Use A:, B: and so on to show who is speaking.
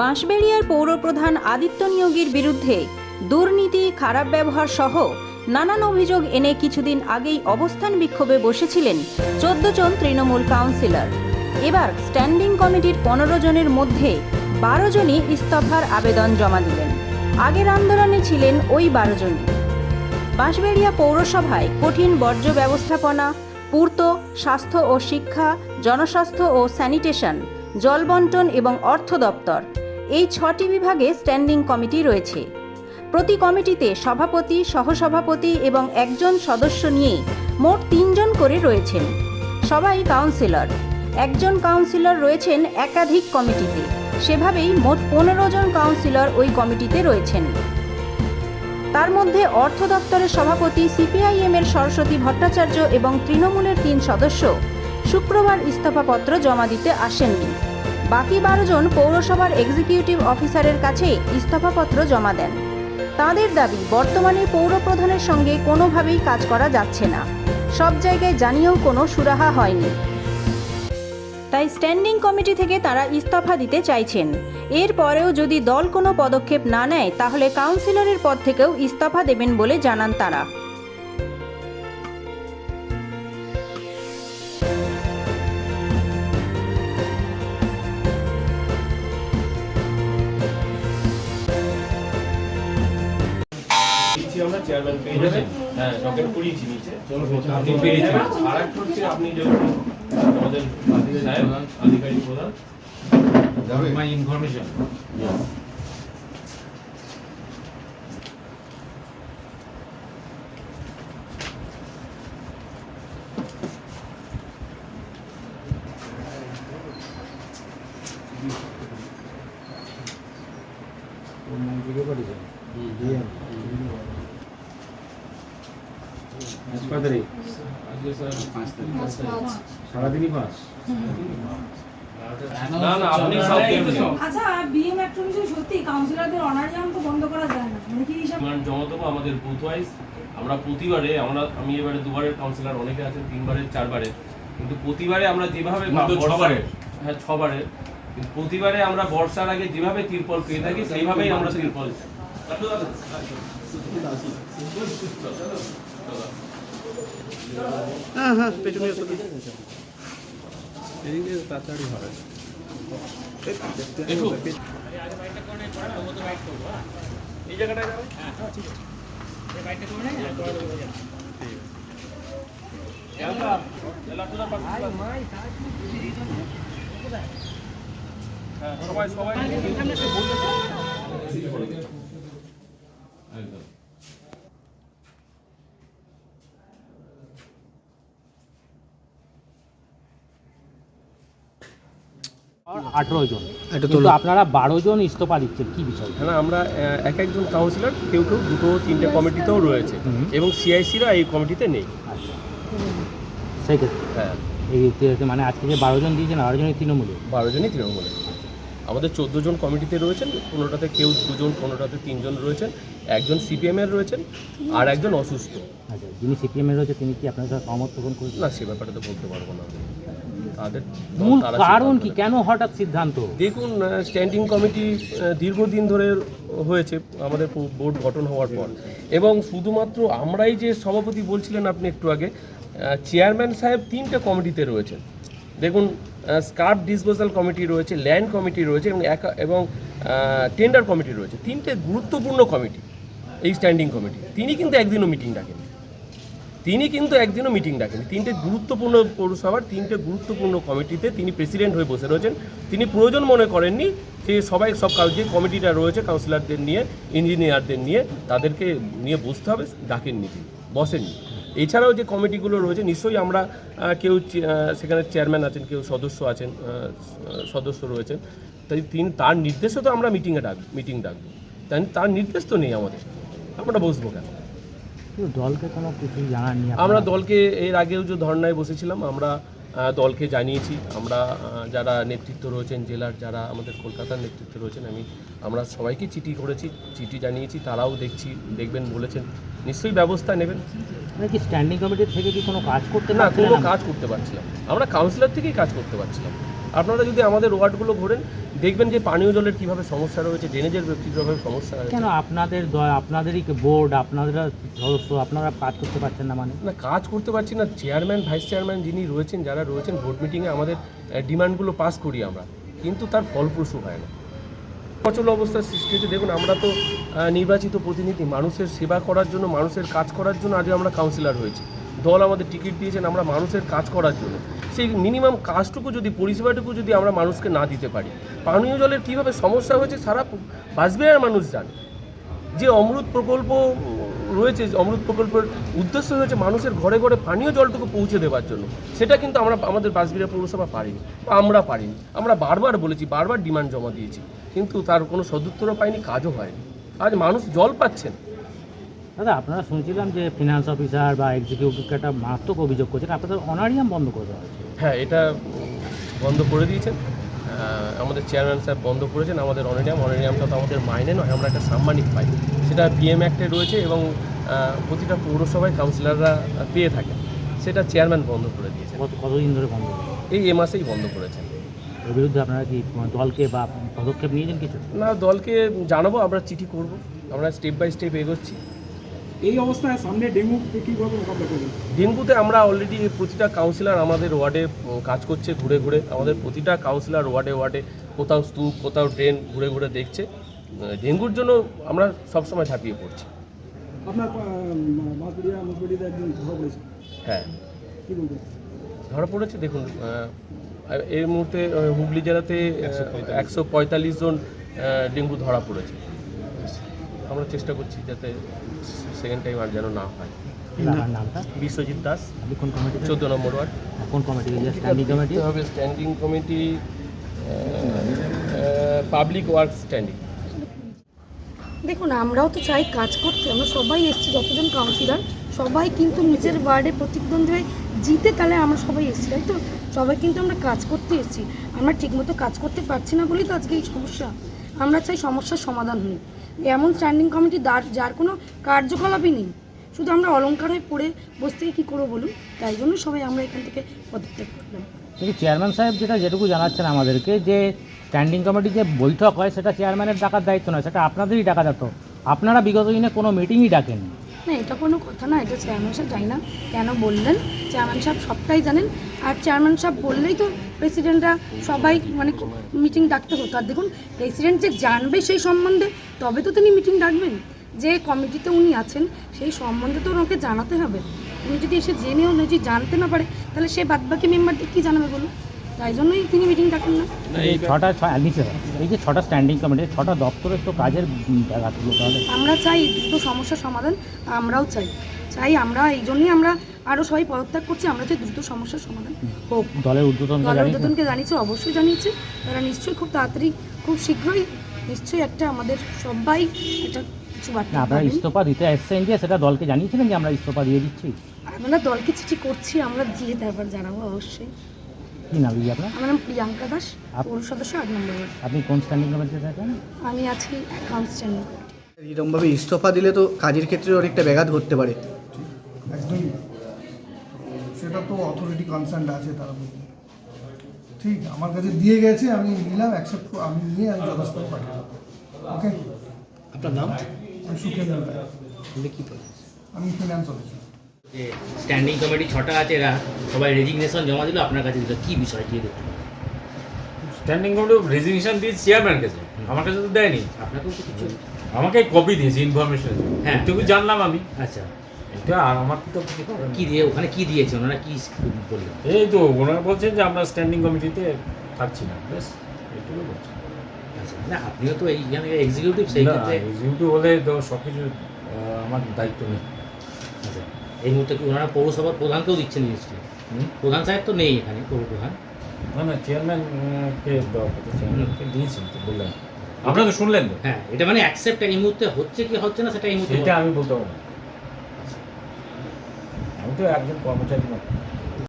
A: বাঁশবেড়িয়ার পৌরপ্রধান আদিত্য নিয়োগীর বিরুদ্ধে দুর্নীতি, খারাপ ব্যবহার সহ নানান অভিযোগ এনে কিছুদিন আগেই অবস্থান বিক্ষোভে বসেছিলেন চোদ্দ জন তৃণমূল কাউন্সিলর। এবার স্ট্যান্ডিং কমিটির পনেরো জনের মধ্যে বারো জনই ইস্তফার আবেদন জমা দিলেন। আগের আন্দোলনে ছিলেন ওই বারো জনই। বাঁশবেড়িয়া পৌরসভায় কঠিন বর্জ্য ব্যবস্থাপনা, পূর্ত স্বাস্থ্য ও শিক্ষা, জনস্বাস্থ্য ও স্যানিটেশন জল বন্টন এবং অর্থ দপ্তর। এই ছটি বিভাগে স্ট্যান্ডিং কমিটি রয়েছে। প্রতি কমিটিতে সভাপতি, সহসভাপতি এবং একজন সদস্য নিয়ে মোট তিনজন করে রয়েছেন। সবাই কাউন্সিলর। একজন কাউন্সিলর রয়েছেন একাধিক কমিটিতে। সেভাবেই মোট পনেরো জন কাউন্সিলর ওই কমিটিতে রয়েছেন। তার মধ্যে অর্থ দপ্তরের সভাপতি সিপিআইএম এর সরস্বতী ভট্টাচার্য এবং তৃণমূলের তিন সদস্য শুক্রবার ইস্তফাপত্র জমা দিতে আসেননি। বাকি বারো জন পৌরসভার এক্সিকিউটিভ অফিসারের কাছে ইস্তফাপত্র জমা দেন। তাঁদের দাবি, বর্তমানে পৌর প্রধানের সঙ্গে কোনোভাবেই কাজ করা যাচ্ছে না। সব জায়গায় জানিয়েও কোনো সুরাহা হয়নি। তাই স্ট্যান্ডিং কমিটি থেকে তারা ইস্তফা দিতে চাইছেন। এরপরেও যদি দল কোনো পদক্ষেপ না নেয়, তাহলে কাউন্সিলরের পদ থেকেও ইস্তফা দেবেন বলে জানান তারা।
B: চেয়ারম্যান পেয়ে যাবেন। হ্যাঁ ডকেট করিয়েছি নিচে আপনি
C: আপনি
B: পেয়েছেন। আর একটা হচ্ছে আপনি যখন আমাদের সাহেব। আধিকারিক প্রধান।
C: My information my information. আজ কয় তারিখ? সারাদিনই পাস
B: না না আপনি
D: আচ্ছা বিএম অ্যাক্ট্রিবিউশন সত্যি কাউন্সিলরদের অনারিয়াম তো বন্ধ করা যায় না। মানে কি হিসাব?
B: মানে জমা দেবো আমাদের বুথ ওয়াইজ আমরা প্রতিবারে আমরা আমি এবারে দুবারের কাউন্সিলর অনেকে আছেন তিনবারের চারবারের কিন্তু প্রতিবারে আমরা যেভাবে। হ্যাঁ ছবারের প্রতিবারে আমরা বর্ষার আগে যেভাবে তিরপল পেয়ে থাকি সেইভাবেই আমরা তিরপল চাই। একটু। এই জায়গাটায় যাবে হ্যাঁ, সবাই সবাই
E: আঠেরো জন। কিন্তু আপনারা বারো জন ইস্তফা দিচ্ছেন কি বিষয়?
F: না আমরা এক একজন কাউন্সিলর কেউ কেউ দুটো তিনটে কমিটিতেও রয়েছে। এবং সিআইসিরা এই কমিটিতে নেই।
E: আচ্ছা। সেক্ষেত্রে?
F: হ্যাঁ।
E: এই মানে আজকে যে বারো জন দিয়েছেন বারো জনই তৃণমূলে
F: বারো জনই তৃণমূলে আমাদের চোদ্দ জন কমিটিতে রয়েছেন কোনোটাতে কেউ দুজন কোনোটাতে তিনজন রয়েছেন। একজন সিপিএমের রয়েছেন আর একজন অসুস্থ।
E: আচ্ছা যিনি সিপিএমের রয়েছে তিনি কি আপনার সাথে সমর্থন করেছেন?
F: না সে ব্যাপারে তো বলতে পারব না। তাদের
E: মূল কারণ কি? কেন হঠাৎ সিদ্ধান্ত?
F: দেখুন স্ট্যান্ডিং কমিটি দীর্ঘদিন ধরে হয়েছে আমাদের বোর্ড গঠন হওয়ার পর। এবং শুধুমাত্র আমরাই যে সভাপতি বলছিলেন আপনি একটু আগে চেয়ারম্যান সাহেব তিনটে কমিটিতে রয়েছেন। দেখুন স্কার্প ডিসপোজাল কমিটি রয়েছে ল্যান্ড কমিটি রয়েছে এবং একা- এবং টেন্ডার কমিটি রয়েছে। তিনটে গুরুত্বপূর্ণ কমিটি এই স্ট্যান্ডিং কমিটি। তিনি কিন্তু একদিনও মিটিং ডাকেন তিনি কিন্তু একদিনও মিটিং ডাকেন তিনটে গুরুত্বপূর্ণ পৌরসভার তিনটে গুরুত্বপূর্ণ কমিটিতে তিনি প্রেসিডেন্ট হয়ে বসে রয়েছেন। তিনি প্রয়োজন মনে করেননি যে সবাই সব যে কমিটিটা রয়েছে কাউন্সিলরদের নিয়ে ইঞ্জিনিয়ারদের নিয়ে, তাদেরকে নিয়ে বসতে হবে, ডাকেননি তিনি, বসেননি। এছাড়াও যে কমিটিগুলো রয়েছে, নিশ্চয়ই আমরা কেউ সেখানে চেয়ারম্যান আছেন, কেউ সদস্য আছেন সদস্য রয়েছেন, তাই তিনি, তার নির্দেশে তো আমরা মিটিংয়ে ডাক মিটিং ডাকবো। তাই তার নির্দেশ তো নেই আমাদের। আমরা বসবো কেন?
E: দলকে কোনো কিছু জানাননি
F: আমরা দলকে এর আগেও যে ধর্নায় বসেছিলাম আমরা দলকে জানিয়েছি। আমরা যারা নেতৃত্ব রয়েছেন জেলার যারা আমাদের কলকাতার নেতৃত্ব রয়েছেন আমি আমরা সবাইকে চিঠি করেছি চিঠি জানিয়েছি তারাও দেখছি দেখবেন বলেছেন। নিশ্চয়ই ব্যবস্থা নেবেন।
E: মানে কি স্ট্যান্ডিং কমিটির থেকে কি কোনো কাজ করতে
F: না কোনো কাজ করতে পারছিলাম। আমরা কাউন্সিলর থেকেই কাজ করতে পারছিলাম। আপনারা যদি আমাদের ওয়ার্ডগুলো ঘোরেন দেখবেন যে পানীয় জলের কীভাবে সমস্যা রয়েছে ড্রেনেজের কীভাবে সমস্যা রয়েছে।
E: কেন আপনাদের আপনাদেরই বোর্ড আপনারা সদস্য আপনারা কাজ করতে পারছেন না মানে?
F: না কাজ করতে পারছি না। চেয়ারম্যান ভাইস চেয়ারম্যান যিনি রয়েছেন যারা রয়েছেন ভোট মিটিংয়ে আমাদের ডিমান্ডগুলো পাস করি আমরা। কিন্তু তার ফলপ্রসূ হয় না। অচল অবস্থার সৃষ্টি হয়েছে। দেখুন আমরা তো নির্বাচিত প্রতিনিধি। মানুষের সেবা করার জন্য মানুষের কাজ করার জন্য আজকে আমরা কাউন্সিলর হয়েছি। দল আমাদের টিকিট দিয়েছেন আমরা মানুষের কাজ করার জন্য। সেই মিনিমাম কাজটুকু যদি, পরিষেবাটুকু যদি আমরা মানুষকে না দিতে পারি, পানীয় জলের কীভাবে সমস্যা হয়েছে সারা বাসবিহার মানুষ জানে। যে অমৃত প্রকল্প রয়েছে অমৃত প্রকল্পের উদ্দেশ্য হয়েছে মানুষের ঘরে ঘরে পানীয় জলটুকু পৌঁছে দেওয়ার জন্য। সেটা কিন্তু আমরা, আমাদের বাসবিরা পৌরসভা পারিনি বা আমরা পারিনি। আমরা বারবার বলেছি, বারবার ডিমান্ড জমা দিয়েছি। কিন্তু তার কোনো সদুত্তরও পাইনি, কাজও হয়নি। আজ মানুষ জল পাচ্ছেন
E: দাদা আপনারা শুনছিলাম যে ফিনান্স অফিসার বা এক্সিকিউটিভকে একটা মারাত্মক অভিযোগ করছেন আপনাদের অনারিয়াম বন্ধ করে দেওয়া হয়েছে।
F: হ্যাঁ এটা বন্ধ করে দিয়েছেন। আমাদের চেয়ারম্যান স্যার বন্ধ করেছেন আমাদের অনারিয়াম। অনারিয়ামটা তো আমাদের মাইনে নয় আমরা একটা সাম্মানিক পাই। সেটা পিএম অ্যাক্টে রয়েছে এবং প্রতিটা পৌরসভায় কাউন্সিলররা পেয়ে থাকেন। সেটা চেয়ারম্যান বন্ধ করে দিয়েছে
E: কত কতদিন ধরে বন্ধ?
F: এই এ মাসেই বন্ধ করেছেন।
E: এর বিরুদ্ধে আপনারা কি দলকে বা পদক্ষেপ নিয়েছেন কিছু?
F: না দলকে জানাব আমরা চিঠি করব। আমরা স্টেপ বাই স্টেপ এগোচ্ছি।
G: এই অবস্থায় সামনে ডেঙ্গু কীভাবে মোকাবিলা করবেন
F: ডেঙ্গুতে আমরা অলরেডি প্রতিটা কাউন্সিলর আমাদের ওয়ার্ডে কাজ করছে ঘুরে ঘুরে। আমাদের প্রতিটা কাউন্সিলর ওয়ার্ডে ওয়ার্ডে কোথাও স্তূপ কোথাও ড্রেন ঘুরে ঘুরে দেখছে। ডেঙ্গুর জন্য আমরা সবসময় ঝাঁপিয়ে পড়ছি।
G: আপনার একজন ধরা পড়েছে?
F: হ্যাঁ।
G: কী বলবেন?
F: ধরা পড়েছে? দেখুন এর মুহূর্তে হুগলি জেলাতে একশো পঁয়তাল্লিশ। জন ডেঙ্গু ধরা পড়েছে। আমরা চেষ্টা করছি যাতে সেকেন্ড টাইম আর যেন না হয়। বিশ্বজিৎ দাস।
E: কোন কমিটি
F: চোদ্দ নম্বর ওয়ার্ড।
E: কোন কমিটি স্ট্যান্ডিং কমিটি
F: হবে standing committee public work standing
D: দেখুন আমরাও তো চাই কাজ করতে। আমরা সবাই এসেছি যতজন কাউন্সিলর সবাই কিন্তু নিজের ওয়ার্ডে প্রতিদ্বন্দ্বী হয়ে জিতে তাহলে আমরা সবাই এসেছি তাই তো? সবাই কিন্তু আমরা কাজ করতে এসেছি। আমরা ঠিকমতো কাজ করতে পারছি না বলেই তো আজকে এই সমস্যা। আমরা চাই সমস্যার সমাধান হই এমন স্ট্যান্ডিং কমিটি যার যার কোনো কার্যকলাপই নেই। শুধু আমরা অলঙ্কার হয়ে পড়ে বসে থেকে কী করব বলুন? তাই জন্য সবাই আমরা এখান থেকে পদত্যাগ করলাম।
E: চেয়ারম্যান সাহেব যেটা যেটুকু জানাচ্ছেন আমাদেরকে, যে স্ট্যান্ডিং কমিটি যে বৈঠক হয়, সেটা চেয়ারম্যানের ডাকার দায়িত্ব নয়, সেটা আপনাদেরই ডাকা যেত আপনারা বিগত দিনে কোনো মিটিংই ডাকেননি।
D: না, এটা কোনো কথা না, এটা চেয়ারম্যান সাহেব জানি না কেন বললেন। চেয়ারম্যান সাহেব সবটাই জানেন। আর চেয়ারম্যান সাহেব বললেই তো প্রেসিডেন্টরা সবাই মানে মিটিং ডাকতে হতো। আর দেখুন প্রেসিডেন্ট যে জানবে সেই সম্বন্ধে, তবে তো তিনি মিটিং ডাকবেন। যে কমিটিতে উনি আছেন, সেই সম্বন্ধে তো ওনাকে জানাতে হবে। উনি যদি এসে জেনেও যদি জানতে না পারে, তাহলে সে বাদবাকি মেম্বারদের কী জানাবে বলুন? তাই জন্যই তিনি মিটিং ডাকেন না
E: এই ছটা নিচে এই যে ছটা স্ট্যান্ডিং কমিটি ছটা দপ্তরের তো কাজের জায়গাগুলো তাহলে।
D: আমরা চাই দ্রুত সমস্যার সমাধান আমরাও চাই। চাই আমরা এই জন্যই আমরা আরও সবাই পদত্যাগ করছি আমরা চাই দ্রুত সমস্যার সমাধান হোক।
E: দলের উদ্বোধন
D: দলের উদ্বোধনকে জানিয়েছে অবশ্যই জানিয়েছে। তারা নিশ্চয়ই খুব তাড়াতাড়ি খুব শীঘ্রই নিশ্চয়ই একটা আমাদের সবাই একটা কিছু বার্তা
E: আপনারা ইস্তফা দিতে এসছেন যে সেটা দলকে জানিয়েছিলেন যে আমরা ইস্তফা দিয়ে দিচ্ছি?
D: আমরা দলকে চিঠি করছি আমরা দিয়ে তারপর জানাব অবশ্যই।
E: কি নাম দিদি আপনার?
D: আমার নাম প্রিয়াঙ্কা দাস পৌর সদস্য আট নম্বর
E: আপনি কোন স্ট্যান্ডিং কমিটিতে থাকেন?
D: আমি আছি অ্যাকাউন্ট স্ট্যান্ডিং
H: এরকমভাবে ইস্তফা দিলে তো কাজের ক্ষেত্রে অনেকটা ব্যাঘাত ঘটতে পারে।
I: একদমই। সেটা তো অথরিটি কনসার্ন আছে তারা বলবে ঠিক আমার কাছে দিয়ে গেছে আমি নিলাম অ্যাকসেপ্ট আমি নিয়ে আমি যথাস্থানে পাঠালাম। ওকে
H: আপনার নাম?
I: আমি সুখেন্দ্র রায়।
H: লিখিত
I: আমি ফিনান্স অফিসার
E: যে স্ট্যান্ডিং কমিটি ছটা আছে এরা সবাই রেজিগনেশন জমা দিল আপনার কাছে দিল। কী বিষয় কি দেখুন?
C: স্ট্যান্ডিং কমিটি রেজিগনেশন দিয়ে চেয়ারম্যান কাছে। আমার কাছে তো দেয়নি।
E: আপনাকেও তো কিছু
C: আমাকে কপি দিয়েছে ইনফরমেশন
E: হ্যাঁ।
C: তুমি জানলাম আমি।
E: আচ্ছা।
C: এটা আর আমার তো কিছু
E: কি দিয়ে ওখানে কি দিয়েছে ওনারা কি বললেন?
C: এই তো ওনারা বলছেন যে আমরা স্ট্যান্ডিং কমিটিতে থাকছি না। বেশ এইটুকু বলছি।
E: আচ্ছা না আপনিও তো এইখানে এক্সিকিউটিভ সেই ক্ষেত্রে
C: এক্সিকিউটিভ হলে তো সব কিছু আমার দায়িত্ব নেই।
E: আচ্ছা। এই মুহূর্তে কি ওনারা পৌরসভার প্রধানকেও দিচ্ছেন নিশ্চয়ই? প্রধান সাহেব তো নেই এখানে পৌর প্রধান
C: না না চেয়ারম্যানকে কথা চেয়ারম্যানকে দিয়েছেন তো বললেন। আপনারা তো শুনলেন? তো
E: হ্যাঁ এটা মানে অ্যাকসেপ্ট এই মুহূর্তে হচ্ছে কি হচ্ছে না সেটা এই মুহূর্তে
C: সেটা আমি বলতে পারব আমি তো একজন কর্মচারী মাত্র